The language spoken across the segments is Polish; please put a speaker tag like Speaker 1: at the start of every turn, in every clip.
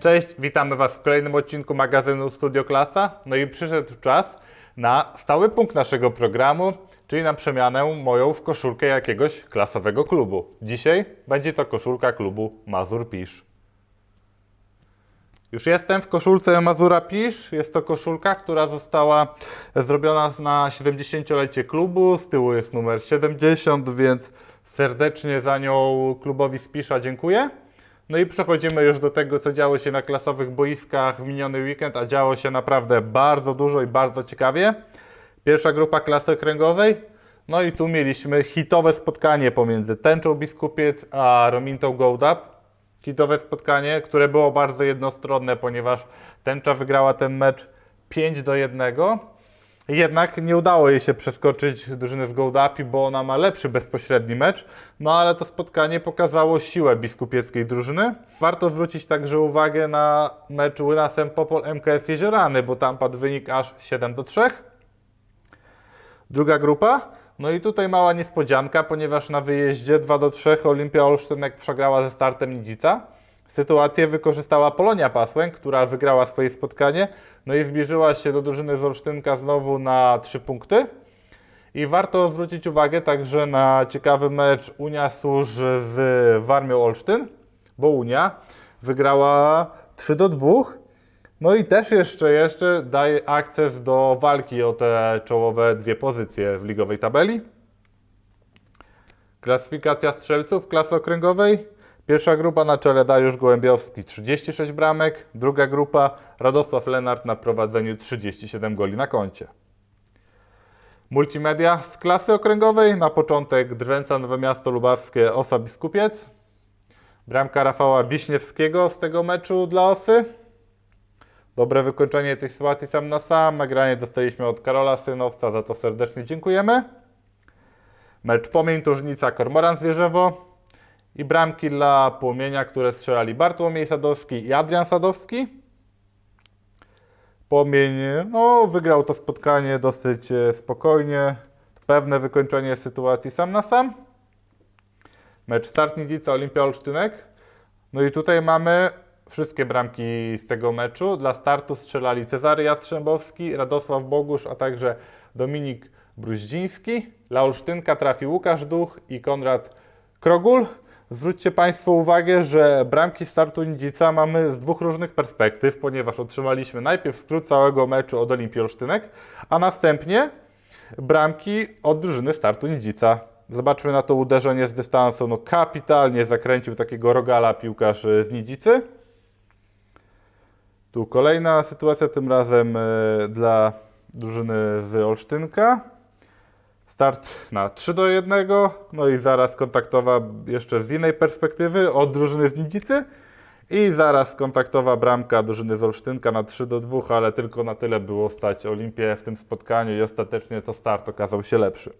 Speaker 1: Cześć, witamy Was w kolejnym odcinku magazynu Studio Klasa. No i przyszedł czas na stały punkt naszego programu, czyli na przemianę moją w koszulkę jakiegoś klasowego klubu. Dzisiaj będzie to koszulka klubu Mazur Pisz. Już jestem w koszulce Mazura Pisz. Jest to koszulka, która została zrobiona na 70-lecie klubu. Z tyłu jest numer 70, więc serdecznie za nią klubowi z Pisza dziękuję. No i przechodzimy już do tego, co działo się na klasowych boiskach w miniony weekend, a działo się naprawdę bardzo dużo i bardzo ciekawie. Pierwsza grupa klasy okręgowej. No i tu mieliśmy hitowe spotkanie pomiędzy Tęczą Biskupiec a Romintą Goldap hitowe spotkanie, które było bardzo jednostronne, ponieważ Tęcza wygrała ten mecz 5 do 1. Jednak nie udało jej się przeskoczyć drużyny z Gołdapi, bo ona ma lepszy bezpośredni mecz. No ale to spotkanie pokazało siłę biskupieckiej drużyny. Warto zwrócić także uwagę na mecz Łynasem Popol MKS Jeziorany, bo tam padł wynik aż 7 do 3. Druga grupa. No i tutaj mała niespodzianka, ponieważ na wyjeździe 2 do 3 Olimpia Olsztynek przegrała ze startem Nidzica. Sytuację wykorzystała Polonia Pasłęk, która wygrała swoje spotkanie, no i zbliżyła się do drużyny z Olsztynka znowu na 3 punkty. I warto zwrócić uwagę także na ciekawy mecz Unia Służ z Warmią Olsztyn, bo Unia wygrała 3 do 2. No i też jeszcze, jeszcze daje akces do walki o te czołowe dwie pozycje w ligowej tabeli. Klasyfikacja strzelców klasy okręgowej. Pierwsza grupa na czele Dariusz Gołębiowski 36 bramek, druga grupa Radosław Lenart na prowadzeniu 37 goli na koncie. Multimedia z klasy okręgowej. Na początek Drwęca Nowe Miasto Lubawskie Osa Biskupiec. Bramka Rafała Wiśniewskiego z tego meczu dla Osy. Dobre wykończenie tej sytuacji sam na sam. Nagranie dostaliśmy od Karola Synowca, za to serdecznie dziękujemy. Mecz Pomień Tużnica Kormoran Zwierzewo i bramki dla Płomienia, które strzelali Bartłomiej Sadowski i Adrian Sadowski. Płomień no, wygrał to spotkanie dosyć e, spokojnie. Pewne wykończenie sytuacji sam na sam. Mecz Start Nidzica Olimpia Olsztynek. No i tutaj mamy wszystkie bramki z tego meczu. Dla startu strzelali Cezary Jastrzębowski, Radosław Bogusz, a także Dominik Bruździński. Dla Olsztynka trafił Łukasz Duch i Konrad Krogul. Zwróćcie Państwo uwagę, że bramki startu Nidzica mamy z dwóch różnych perspektyw, ponieważ otrzymaliśmy najpierw skrót całego meczu od Olimpii Olsztynek, a następnie bramki od drużyny startu Nidzica. Zobaczmy na to uderzenie z dystansu. No kapitalnie zakręcił takiego rogala piłkarz e, z Nidzicy. Tu kolejna sytuacja, tym razem e, dla drużyny z Olsztynka. Start na 3 do 1, no i zaraz kontaktowa jeszcze z innej perspektywy od drużyny z Nidzicy. I zaraz kontaktowa bramka drużyny z Olsztynka na 3 do 2, ale tylko na tyle było stać Olimpię w tym spotkaniu i ostatecznie to start okazał się lepszy.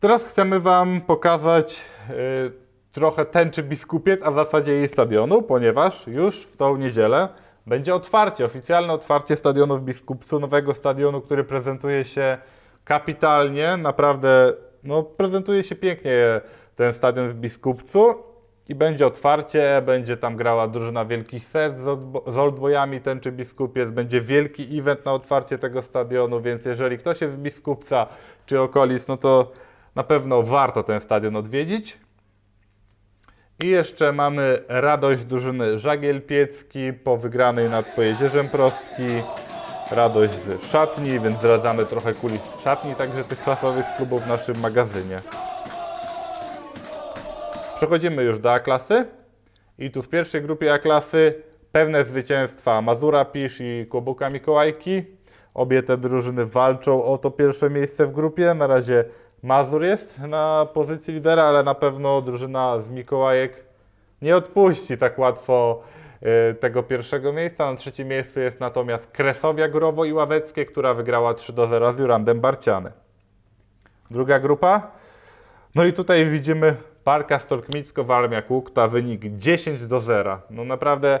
Speaker 1: Teraz chcemy Wam pokazać y, trochę tęczy biskupiec, a w zasadzie jej stadionu, ponieważ już w tą niedzielę będzie otwarcie, oficjalne otwarcie stadionu w Biskupcu, nowego stadionu, który prezentuje się kapitalnie, naprawdę no, prezentuje się pięknie ten stadion w Biskupcu i będzie otwarcie, będzie tam grała drużyna Wielkich Serc z, Oldbo- z Oldboyami Tęczy Biskupiec, będzie wielki event na otwarcie tego stadionu, więc jeżeli ktoś jest z Biskupca czy okolic, no to na pewno warto ten stadion odwiedzić. I jeszcze mamy radość drużyny Żagiel Piecki po wygranej nad Pojezierzem Prostki. Radość z szatni, więc zdradzamy trochę kulis szatni, także tych klasowych klubów w naszym magazynie. Przechodzimy już do A-klasy. I tu w pierwszej grupie A-klasy pewne zwycięstwa Mazura Pisz i Kłobuka Mikołajki. Obie te drużyny walczą o to pierwsze miejsce w grupie. Na razie Mazur jest na pozycji lidera, ale na pewno drużyna z Mikołajek nie odpuści tak łatwo tego pierwszego miejsca. Na trzecim miejscu jest natomiast Kresowia Górowo i Ławeckie, która wygrała 3 do 0 z Jurandem Barciany. Druga grupa. No i tutaj widzimy Parka Stolkmicko Warmia Kukta, wynik 10 do 0. No naprawdę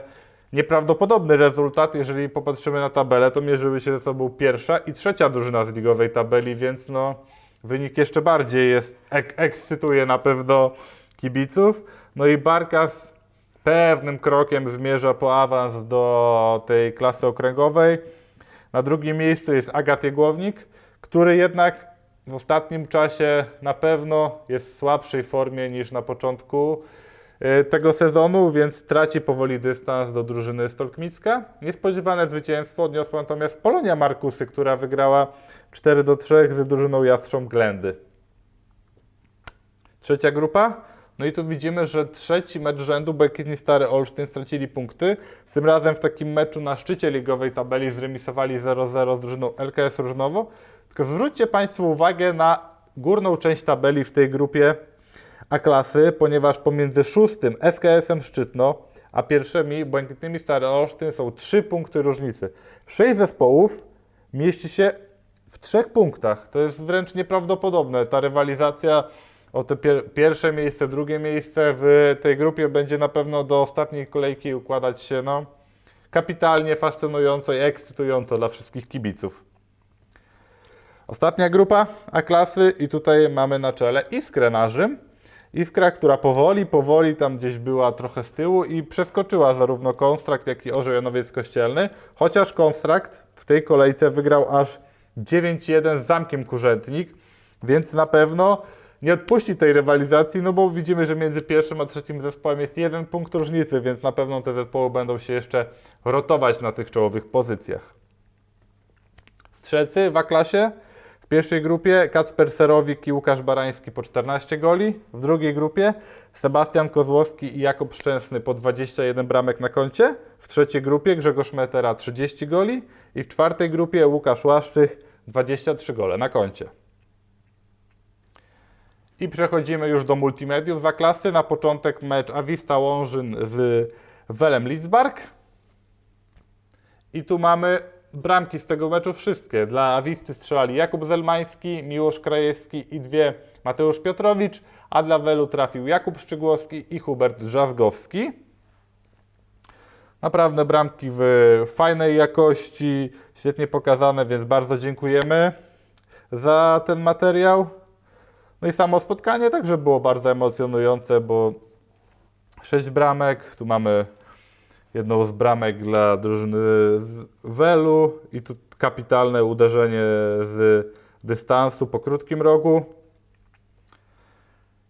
Speaker 1: nieprawdopodobny rezultat, jeżeli popatrzymy na tabelę, to mierzyły się ze sobą pierwsza i trzecia drużyna z ligowej tabeli, więc no wynik jeszcze bardziej jest, ek, ekscytuje na pewno kibiców. No i Barkas pewnym krokiem zmierza po awans do tej klasy okręgowej. Na drugim miejscu jest Agat Jegłownik, który jednak w ostatnim czasie na pewno jest w słabszej formie niż na początku e, tego sezonu, więc traci powoli dystans do drużyny Stolkmicka. Niespodziewane zwycięstwo odniosła natomiast Polonia Markusy, która wygrała 4 do 3 z drużyną Jastrząb Glendy. Trzecia grupa. No i tu widzimy, że trzeci mecz rzędu Błękitni Stary Olsztyn stracili punkty. Tym razem w takim meczu na szczycie ligowej tabeli zremisowali 0-0 z drużyną LKS Różnowo. Tylko zwróćcie Państwo uwagę na górną część tabeli w tej grupie A-klasy, ponieważ pomiędzy szóstym SKS-em Szczytno, a pierwszymi Błękitnymi Stary Olsztyn są trzy punkty różnicy. Sześć zespołów mieści się w trzech punktach. To jest wręcz nieprawdopodobne. Ta rywalizacja o te pier pierwsze miejsce, drugie miejsce w tej grupie będzie na pewno do ostatniej kolejki układać się no, kapitalnie, fascynująco i ekscytująco dla wszystkich kibiców. Ostatnia grupa A-klasy i tutaj mamy na czele Iskrę na Rzym. Iskra, która powoli, powoli tam gdzieś była trochę z tyłu i przeskoczyła zarówno Konstrakt, jak i Orzeł Janowiec Kościelny, chociaż Konstrakt w tej kolejce wygrał aż 9-1 z Zamkiem Kurzętnik, więc na pewno nie odpuści tej rywalizacji, no bo widzimy, że między pierwszym a trzecim zespołem jest jeden punkt różnicy, więc na pewno te zespoły będą się jeszcze rotować na tych czołowych pozycjach. Strzelcy w A-klasie w pierwszej grupie Kacper Serowik i Łukasz Barański po 14 goli. W drugiej grupie Sebastian Kozłowski i Jakub Szczęsny po 21 bramek na koncie. W trzeciej grupie Grzegorz Metera 30 goli. I w czwartej grupie Łukasz Łaszczych 23 gole na koncie. I przechodzimy już do multimediów za klasy. Na początek mecz Awista Łążyn z Welem Lidzbark. I tu mamy bramki z tego meczu wszystkie. Dla Awisty strzelali Jakub Zelmański, Miłosz Krajewski i dwie Mateusz Piotrowicz, a dla Welu trafił Jakub Szczygłowski i Hubert Drzazgowski. Naprawdę bramki w fajnej jakości, świetnie pokazane, więc bardzo dziękujemy za ten materiał. No i samo spotkanie także było bardzo emocjonujące, bo sześć bramek, tu mamy jedną z bramek dla drużyny z Welu i tu kapitalne uderzenie z dystansu po krótkim rogu.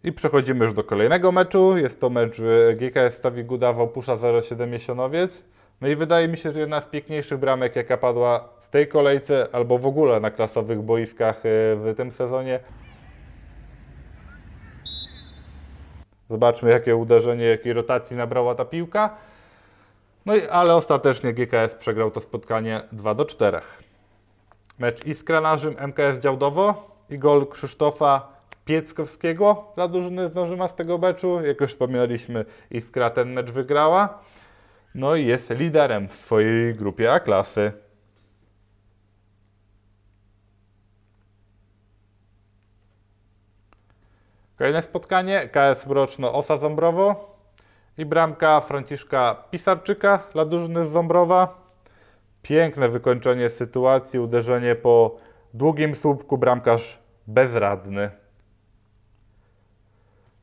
Speaker 1: I przechodzimy już do kolejnego meczu. Jest to mecz GKS Stawi Guda Wałpusza 07 Jesionowiec. No i wydaje mi się, że jedna z piękniejszych bramek, jaka padła w tej kolejce, albo w ogóle na klasowych boiskach y, w tym sezonie. Zobaczmy, jakie uderzenie, jakiej rotacji nabrała ta piłka. No i, ale ostatecznie GKS przegrał to spotkanie 2 do 4. Mecz Iskra na Rzym, MKS Działdowo i gol Krzysztofa Pieckowskiego dla drużyny z Nożyma z tego meczu. Jak już wspominaliśmy, Iskra ten mecz wygrała. No i jest liderem w swojej grupie A klasy. Kolejne spotkanie KS Mroczno Osa Ząbrowo i bramka Franciszka Pisarczyka dla drużyny z Ząbrowa. Piękne wykończenie sytuacji, uderzenie po długim słupku, bramkarz bezradny.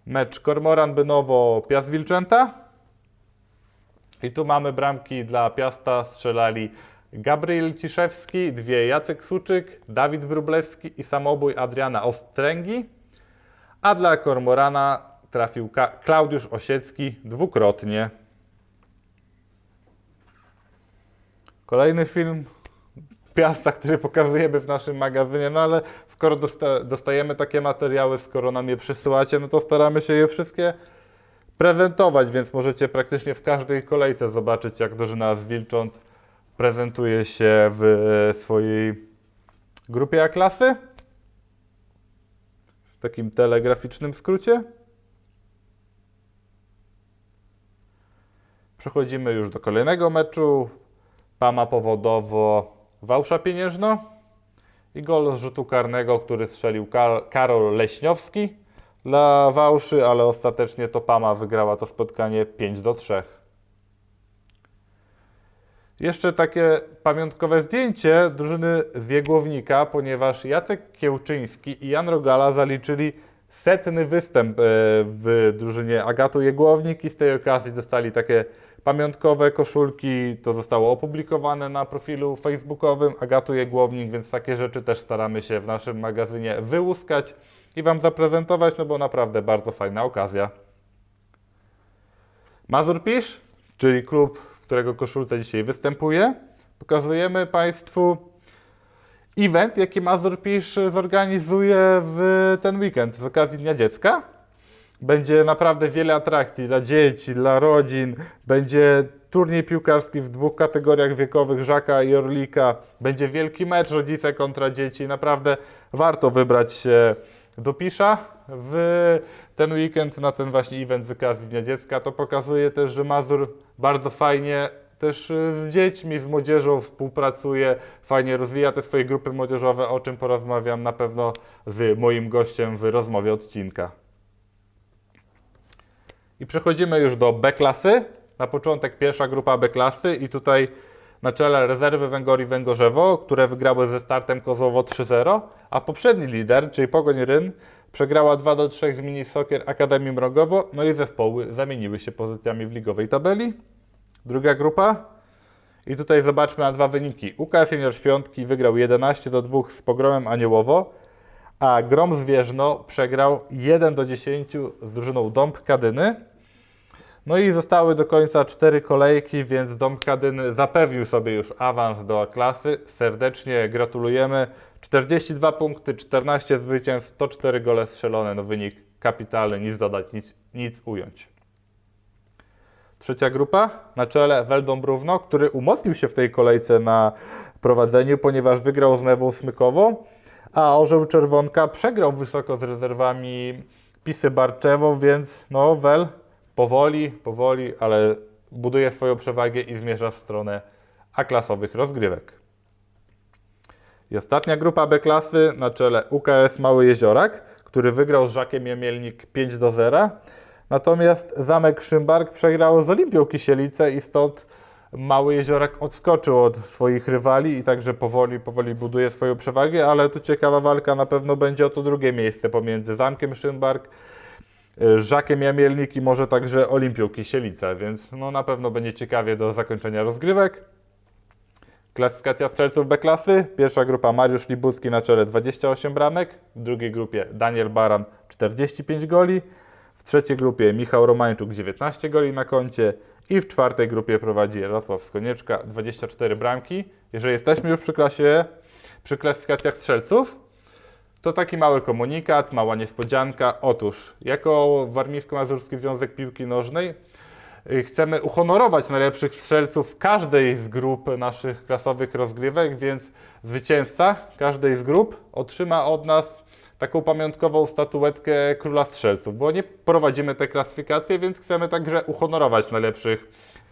Speaker 1: Mecz Kormoran Bynowo Piast Wilczęta. I tu mamy bramki dla Piasta, strzelali Gabriel Ciszewski, dwie Jacek Suczyk, Dawid Wróblewski i samobój Adriana Ostręgi. A dla Kormorana trafił Klaudiusz Osiecki dwukrotnie. Kolejny film Piasta, który pokazujemy w naszym magazynie, no ale skoro dosta- dostajemy takie materiały, skoro nam je przysyłacie, no to staramy się je wszystkie prezentować, więc możecie praktycznie w każdej kolejce zobaczyć, jak drużyna z Wilcząt prezentuje się w e, swojej grupie A-klasy. W takim telegraficznym skrócie. Przechodzimy już do kolejnego meczu. Pama powodowo Wałsza Pieniężno i gol z rzutu karnego, który strzelił Kar- Karol Leśniowski dla Wałszy, ale ostatecznie to Pama wygrała to spotkanie 5 do 3. Jeszcze takie pamiątkowe zdjęcie drużyny z Jegłownika, ponieważ Jacek Kiełczyński i Jan Rogala zaliczyli setny występ e, w drużynie Agatu Jegłownik i z tej okazji dostali takie pamiątkowe koszulki. To zostało opublikowane na profilu facebookowym Agatu Jegłownik, więc takie rzeczy też staramy się w naszym magazynie wyłuskać i Wam zaprezentować, no bo naprawdę bardzo fajna okazja. Mazur Pisz, czyli klub, którego koszulce dzisiaj występuje, pokazujemy Państwu event, jaki Mazur Pisz zorganizuje w ten weekend z okazji Dnia Dziecka. Będzie naprawdę wiele atrakcji dla dzieci, dla rodzin. Będzie turniej piłkarski w dwóch kategoriach wiekowych, Żaka i Orlika. Będzie wielki mecz rodzice kontra dzieci. Naprawdę warto wybrać się do Pisza w ten weekend na ten właśnie event z okazji Dnia Dziecka. To pokazuje też, że Mazur bardzo fajnie też y, z dziećmi, z młodzieżą współpracuje, fajnie rozwija te swoje grupy młodzieżowe, o czym porozmawiam na pewno z moim gościem w rozmowie odcinka. I przechodzimy już do B-klasy. Na początek pierwsza grupa B-klasy i tutaj na czele rezerwy Węgori Węgorzewo, które wygrały ze startem Kozowo 3-0, a poprzedni lider, czyli Pogoń Ryn, przegrała 2-3 z Mini Soccer Akademii Mrogowo, no i zespoły zamieniły się pozycjami w ligowej tabeli. Druga grupa. I tutaj zobaczmy na dwa wyniki. UKS Senior Świątki wygrał 11 do 2 z Pogromem Aniołowo, a Grom Zwierzno przegrał 1 do 10 z drużyną Dąb Kadyny. No i zostały do końca cztery kolejki, więc Dąb Kadyny zapewnił sobie już awans do A-klasy. Serdecznie gratulujemy. 42 punkty, 14 zwycięstw, 104 gole strzelone. No wynik kapitalny, nic dodać, nic, nic ująć. Trzecia grupa na czele Weldon który umocnił się w tej kolejce na prowadzeniu, ponieważ wygrał z Newą Smykowo, a Orzeł Czerwonka przegrał wysoko z rezerwami Pisy Barczewo, więc no Wel powoli, powoli, ale buduje swoją przewagę i zmierza w stronę A-klasowych rozgrywek. I ostatnia grupa B-klasy na czele UKS Mały Jeziorak, który wygrał z Żakiem Jemielnik 5 do 0. Natomiast Zamek Szymbark przegrał z Olimpią Kisielice i stąd Mały Jeziorak odskoczył od swoich rywali i także powoli, powoli buduje swoją przewagę, ale tu ciekawa walka na pewno będzie o to drugie miejsce pomiędzy Zamkiem Szymbark, Żakiem Jamielnik i może także Olimpią Kisielice, więc no na pewno będzie ciekawie do zakończenia rozgrywek. Klasyfikacja strzelców B-klasy. Pierwsza grupa Mariusz Libucki na czele 28 bramek. W drugiej grupie Daniel Baran 45 goli. W trzeciej grupie Michał Romańczuk 19 goli na koncie. I w czwartej grupie prowadzi Jarosław Skonieczka 24 bramki. Jeżeli jesteśmy już przy klasie, przy klasyfikacjach strzelców, to taki mały komunikat, mała niespodzianka. Otóż, jako Warmińsko-Mazurski Związek Piłki Nożnej chcemy uhonorować najlepszych strzelców każdej z grup naszych klasowych rozgrywek, więc zwycięzca każdej z grup otrzyma od nas taką pamiątkową statuetkę Króla Strzelców, bo nie prowadzimy tej klasyfikacji, więc chcemy także uhonorować najlepszych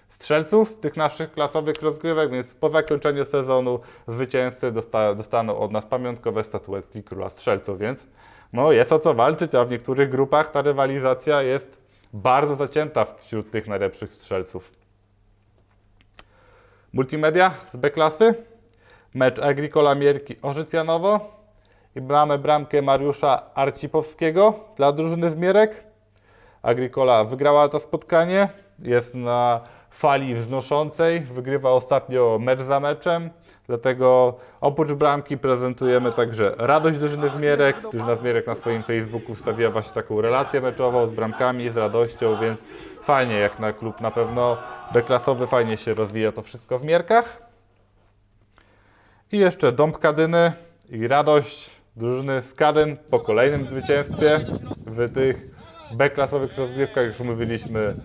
Speaker 1: strzelców tych naszych klasowych rozgrywek, więc po zakończeniu sezonu zwycięzcy dosta, dostaną od nas pamiątkowe statuetki Króla Strzelców, więc no jest o co walczyć, a w niektórych grupach ta rywalizacja jest bardzo zacięta wśród tych najlepszych strzelców. Multimedia z B-klasy, mecz Agricola Mierki Orzycjanowo i mamy bramkę Mariusza Arcipowskiego dla drużyny Zmierek. Agricola wygrała to spotkanie, jest na fali wznoszącej, wygrywa ostatnio mecz za meczem, dlatego oprócz bramki prezentujemy także radość drużyny Zmierek. Drużyna Zmierek na swoim Facebooku wstawiła właśnie taką relację meczową z bramkami, z radością, więc fajnie jak na klub na pewno B-klasowy, fajnie się rozwija to wszystko w Mierkach. I jeszcze Dąb Kadyny i radość drużyny z Kadyn po kolejnym zwycięstwie w tych B-klasowych rozgrywkach. Już mówiliśmy,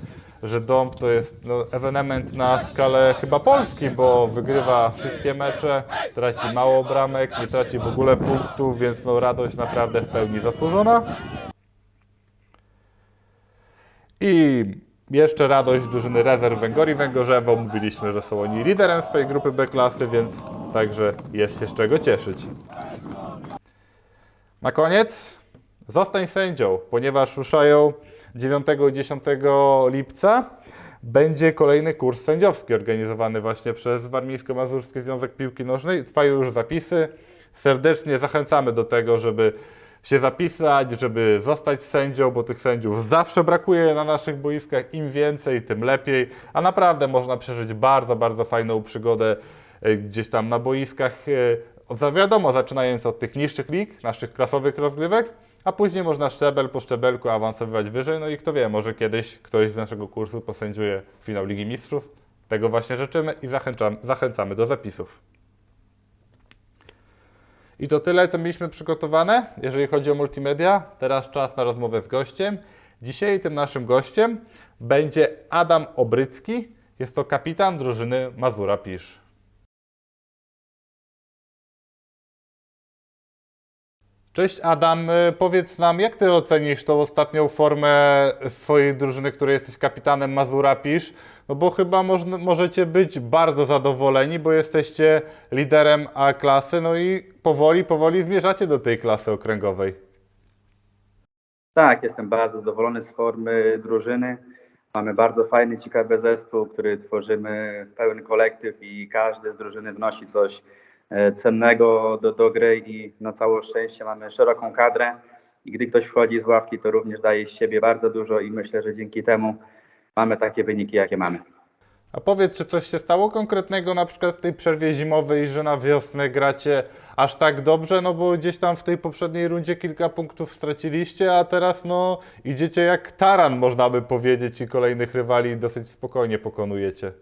Speaker 1: że Dąb to jest no, ewenement na skalę chyba Polski, bo wygrywa wszystkie mecze, traci mało bramek, nie traci w ogóle punktów, więc no, radość naprawdę w pełni zasłużona. I jeszcze radość drużyny rezerw Węgori Węgorzewo. Mówiliśmy, że są oni liderem swojej grupy B-klasy, więc także jest się z czego cieszyć. Na koniec zostań sędzią, ponieważ ruszają 9 i 10 lipca. Będzie kolejny kurs sędziowski organizowany właśnie przez Warmińsko-Mazurski Związek Piłki Nożnej. Trwają już zapisy. Serdecznie zachęcamy do tego, żeby się zapisać, żeby zostać sędzią, bo tych sędziów zawsze brakuje na naszych boiskach. Im więcej, tym lepiej. A naprawdę można przeżyć bardzo, bardzo fajną przygodę e, gdzieś tam na boiskach. e, wiadomo, zaczynając od tych niższych lig, naszych klasowych rozgrywek, a później można szczebel po szczebelku awansowywać wyżej. No i kto wie, może kiedyś ktoś z naszego kursu posędziuje finał Ligi Mistrzów. Tego właśnie życzymy i zachęcam, zachęcamy do zapisów. I to tyle, co mieliśmy przygotowane, jeżeli chodzi o multimedia. Teraz czas na rozmowę z gościem. Dzisiaj tym naszym gościem będzie Adam Obrycki. Jest to kapitan drużyny Mazura Pisz. Cześć Adam, Y, powiedz nam, jak ty ocenisz tą ostatnią formę swojej drużyny, której jesteś kapitanem Mazura Pisz? No bo chyba można, możecie być bardzo zadowoleni, bo jesteście liderem A klasy, no i powoli, powoli zmierzacie do tej klasy okręgowej.
Speaker 2: Tak, jestem bardzo zadowolony z formy drużyny. Mamy bardzo fajny, ciekawy zespół, który tworzymy pełen kolektyw i każdy z drużyny wnosi coś cennego do, do gry i na całe szczęście mamy szeroką kadrę i gdy ktoś wchodzi z ławki, to również daje z siebie bardzo dużo i myślę, że dzięki temu mamy takie wyniki, jakie mamy.
Speaker 1: A powiedz, czy coś się stało konkretnego na przykład w tej przerwie zimowej, że na wiosnę gracie aż tak dobrze, no bo gdzieś tam w tej poprzedniej rundzie kilka punktów straciliście, a teraz no idziecie jak taran, można by powiedzieć, i kolejnych rywali dosyć spokojnie pokonujecie.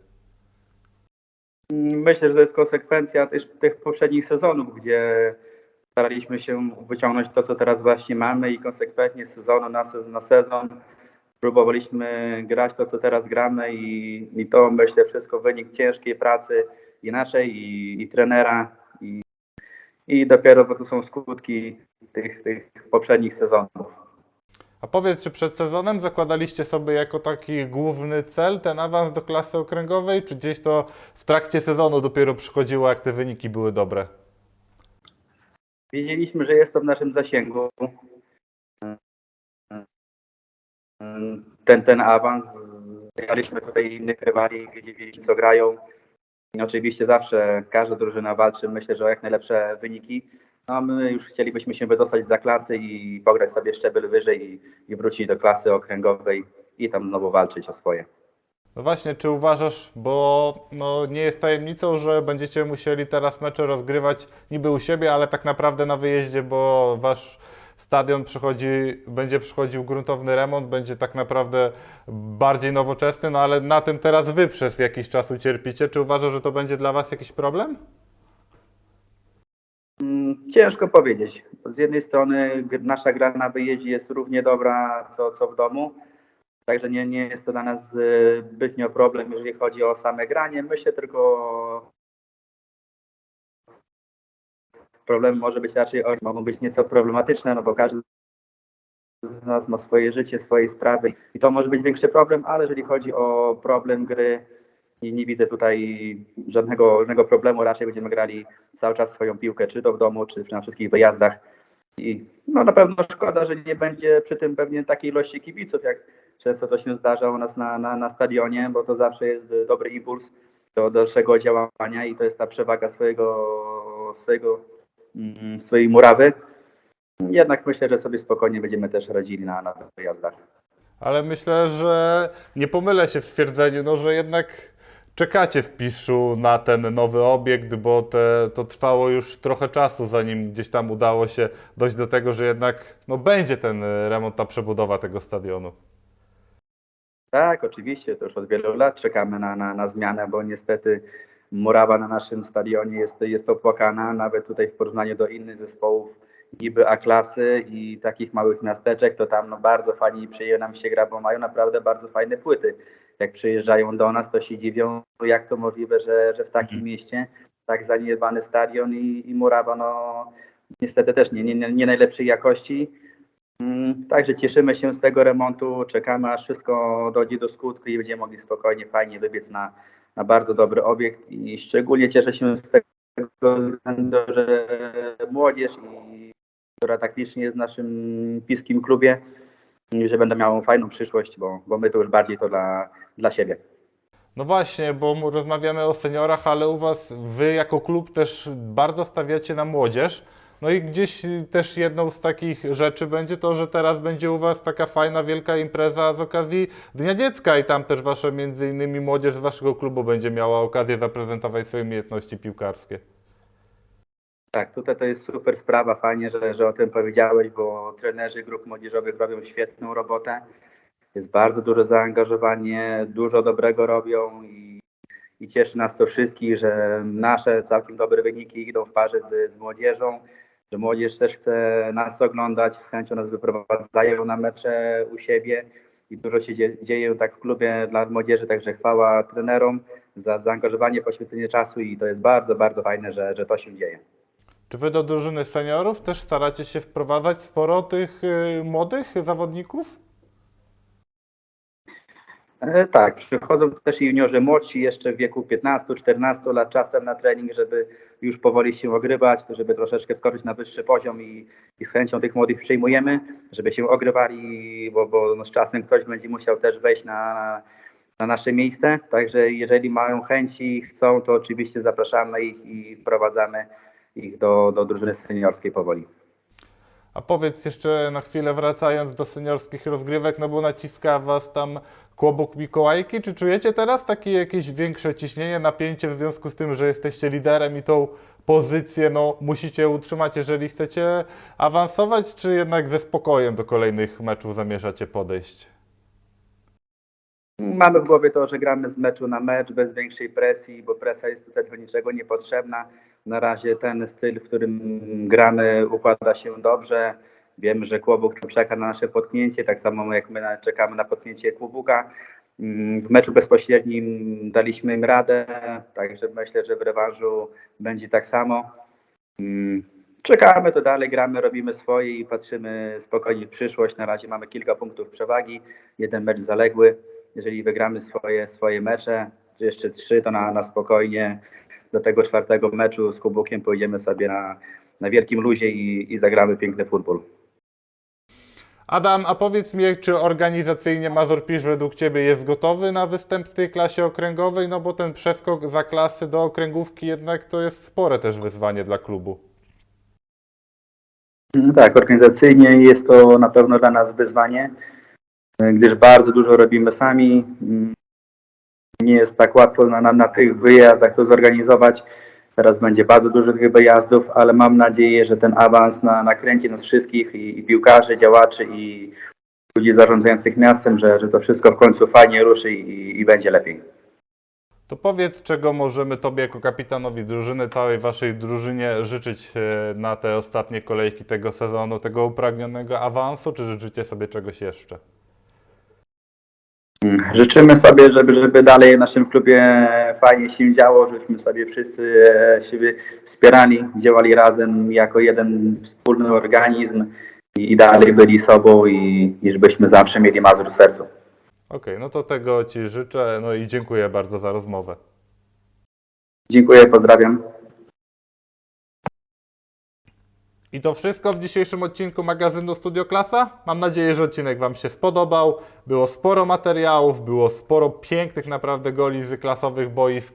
Speaker 2: Myślę, że to jest konsekwencja też tych poprzednich sezonów, gdzie staraliśmy się wyciągnąć to, co teraz właśnie mamy i konsekwentnie z sezonu na sezon, na sezon próbowaliśmy grać to, co teraz gramy i, i to myślę wszystko wynik ciężkiej pracy i naszej i, i trenera i, i dopiero to są skutki tych, tych poprzednich sezonów.
Speaker 1: A powiedz, czy przed sezonem zakładaliście sobie jako taki główny cel ten awans do klasy okręgowej, czy gdzieś to w trakcie sezonu dopiero przychodziło, jak te wyniki były dobre?
Speaker 2: Wiedzieliśmy, że jest to w naszym zasięgu. Ten, ten awans. Zjechaliśmy tutaj innych rywali, wiedzieliśmy co grają. I oczywiście zawsze każda drużyna walczy, myślę, że o jak najlepsze wyniki. No, my już chcielibyśmy się wydostać za klasy i pograć sobie szczebel wyżej i, i wrócić do klasy okręgowej i tam znowu walczyć o swoje.
Speaker 1: No właśnie, czy uważasz, bo no, nie jest tajemnicą, że będziecie musieli teraz mecze rozgrywać niby u siebie, ale tak naprawdę na wyjeździe, bo wasz stadion przychodzi, będzie przychodził gruntowny remont, będzie tak naprawdę bardziej nowoczesny, no ale na tym teraz wy przez jakiś czas ucierpicie. Czy uważasz, że to będzie dla was jakiś problem?
Speaker 2: Ciężko powiedzieć. Z jednej strony nasza gra na wyjeździe jest równie dobra co, co w domu, także nie, nie jest to dla nas e, zbytnio problem, jeżeli chodzi o same granie. Myślę tylko problem może być raczej, mogą być nieco problematyczne, no bo każdy z nas ma swoje życie, swoje sprawy i to może być większy problem, ale jeżeli chodzi o problem gry, i nie widzę tutaj żadnego, żadnego problemu. Raczej będziemy grali cały czas swoją piłkę, czy to w domu, czy na wszystkich wyjazdach. I no na pewno szkoda, że nie będzie przy tym pewnie takiej ilości kibiców, jak często to się zdarza u nas na, na, na stadionie, bo to zawsze jest dobry impuls do dalszego działania i to jest ta przewaga swojego, swojego, mm, swojej murawy. Jednak myślę, że sobie spokojnie będziemy też radzili na, na wyjazdach.
Speaker 1: Ale myślę, że nie pomylę się w stwierdzeniu, no, że jednak czekacie w Piszu na ten nowy obiekt, bo te, to trwało już trochę czasu, zanim gdzieś tam udało się dojść do tego, że jednak no, będzie ten e, remont, ta przebudowa tego stadionu.
Speaker 2: Tak, oczywiście, to już od wielu lat czekamy na, na, na zmianę, bo niestety murawa na naszym stadionie jest, jest opłakana, nawet tutaj w porównaniu do innych zespołów niby A-klasy i takich małych miasteczek, to tam no, bardzo fajnie przyjemnie nam się gra, bo mają naprawdę bardzo fajne płyty. Jak przyjeżdżają do nas, to się dziwią, jak to możliwe, że, że w takim mieście tak zaniedbany stadion i, i murawa, no niestety też nie, nie, nie najlepszej jakości. Mm, Także cieszymy się z tego remontu, czekamy aż wszystko dojdzie do skutku i będziemy mogli spokojnie, fajnie wybiec na, na bardzo dobry obiekt i szczególnie cieszę się z tego względu, że młodzież, i, która taktycznie jest w naszym piskim klubie, że będą miały fajną przyszłość, bo, bo my to już bardziej to dla, dla siebie.
Speaker 1: No właśnie, bo rozmawiamy o seniorach, ale u Was, Wy jako klub też bardzo stawiacie na młodzież, No i gdzieś też jedną z takich rzeczy będzie to, że teraz będzie u Was taka fajna, wielka impreza z okazji Dnia Dziecka i tam też Wasze, między innymi młodzież z Waszego klubu będzie miała okazję zaprezentować swoje umiejętności piłkarskie.
Speaker 2: Tak, tutaj to jest super sprawa, fajnie, że, że o tym powiedziałeś, bo trenerzy grup młodzieżowych robią świetną robotę. Jest bardzo duże zaangażowanie, dużo dobrego robią i, i cieszy nas to wszystkich, że nasze całkiem dobre wyniki idą w parze z, z młodzieżą, że młodzież też chce nas oglądać, z chęcią nas wyprowadzają na mecze u siebie i dużo się dzie- dzieje tak w klubie dla młodzieży, także chwała trenerom za zaangażowanie, poświęcenie czasu i to jest bardzo, bardzo fajne, że, że to się dzieje.
Speaker 1: Czy Wy do drużyny seniorów też staracie się wprowadzać sporo tych y, młodych zawodników?
Speaker 2: E, Tak, przychodzą też juniorzy młodsi, jeszcze w wieku 15-14 lat czasem na trening, żeby już powoli się ogrywać, żeby troszeczkę skoczyć na wyższy poziom i, i z chęcią tych młodych przyjmujemy, żeby się ogrywali, bo, bo no z czasem ktoś będzie musiał też wejść na, na nasze miejsce. Także jeżeli mają chęci i chcą, to oczywiście zapraszamy ich i wprowadzamy ich do, do drużyny seniorskiej powoli.
Speaker 1: A powiedz jeszcze na chwilę wracając do seniorskich rozgrywek, no bo naciska Was tam Kłobuk Mikołajki. Czy czujecie teraz takie jakieś większe ciśnienie, napięcie w związku z tym, że jesteście liderem i tą pozycję no, musicie utrzymać, jeżeli chcecie awansować, czy jednak ze spokojem do kolejnych meczów zamierzacie podejść?
Speaker 2: Mamy w głowie to, że gramy z meczu na mecz bez większej presji, bo presja jest tutaj do niczego niepotrzebna. Na razie ten styl, w którym gramy, układa się dobrze. Wiemy, że Kłobuk czeka na nasze potknięcie, tak samo jak my czekamy na potknięcie Kłobuka. Mm, W meczu bezpośrednim daliśmy im radę, także myślę, że w rewanżu będzie tak samo. Mm, Czekamy to dalej, gramy, robimy swoje i patrzymy spokojnie w przyszłość. Na razie mamy kilka punktów przewagi, jeden mecz zaległy. Jeżeli wygramy swoje, swoje mecze, jeszcze trzy, to na, na spokojnie do tego czwartego meczu z Kubukiem pojedziemy sobie na, na wielkim luzie i, i zagramy piękny futbol.
Speaker 1: Adam, a powiedz mi, czy organizacyjnie Mazur Pisz według Ciebie jest gotowy na występ w tej klasie okręgowej? No bo ten przeskok za klasy do okręgówki jednak to jest spore też wyzwanie dla klubu.
Speaker 2: No Tak, organizacyjnie jest to na pewno dla nas wyzwanie, gdyż bardzo dużo robimy sami. Nie jest tak łatwo na, na, na tych wyjazdach to zorganizować. Teraz będzie bardzo dużo tych wyjazdów, ale mam nadzieję, że ten awans na, nakręci nas wszystkich i, i piłkarzy, działaczy i ludzi zarządzających miastem, że, że to wszystko w końcu fajnie ruszy i, i będzie lepiej.
Speaker 1: To powiedz, czego możemy Tobie jako kapitanowi drużyny, całej Waszej drużynie życzyć e, na te ostatnie kolejki tego sezonu, tego upragnionego awansu, czy życzycie sobie czegoś jeszcze?
Speaker 2: Życzymy sobie, żeby, żeby dalej w naszym klubie fajnie się działo, żebyśmy sobie wszyscy e, siebie wspierali, działali razem jako jeden wspólny organizm i, i dalej byli sobą i, i żebyśmy zawsze mieli Mazur w sercu.
Speaker 1: Okej, no to tego Ci życzę, no i dziękuję bardzo za rozmowę.
Speaker 2: Dziękuję, pozdrawiam.
Speaker 1: I to wszystko w dzisiejszym odcinku magazynu Studio Klasa. Mam nadzieję, że odcinek Wam się spodobał. Było sporo materiałów, było sporo pięknych naprawdę goli z klasowych boisk,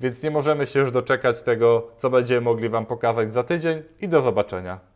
Speaker 1: więc nie możemy się już doczekać tego, co będziemy mogli Wam pokazać za tydzień i do zobaczenia.